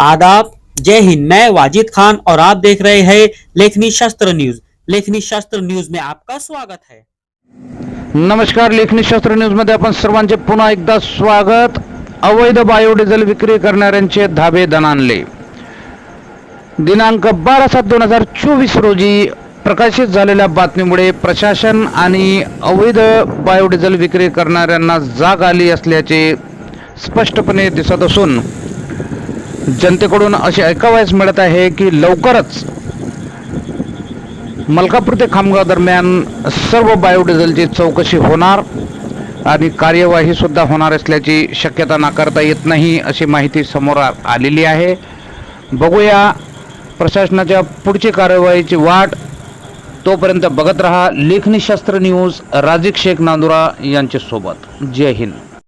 आदाब। जय हिंद। मैं वाजिद खान और आप देख रहे हैं लेखनी शास्त्र न्यूज। लेखनी शास्त्र न्यूज में आपका स्वागत है। नमस्कार। लेखनी शास्त्र न्यूजमध्ये आपण सर्वांचे पुन्हा एकदा स्वागत. अवैध बायोडिझेल विक्री करणाऱ्यांचे धाबे दणानले दिनांक बारा सात दोन हजार चोवीस रोजी प्रकाशित झालेल्या बातमीमुळे प्रशासन आणि अवैध बायोडिझेल विक्री करणाऱ्यांना जाग आली असल्याचे स्पष्टपणे दिसत असून जनतेकडून असे ऐकावयास मिळत आहे की लवकरच मलकापूर ते खामगाव दरम्यान सर्व बायोडिझेलची चौकशी होणार आणि कार्यवाही सुद्धा होणार असल्याची शक्यता नाकारता येत नाही अशी माहिती समोर आलेली आहे. बघूया प्रशासनाच्या पुढची कार्यवाहीची वाट तोपर्यंत बघत रहा. लेखनी शास्त्र न्यूज राजिक शेख नांदुरा यांच्यासोबत. जय हिंद.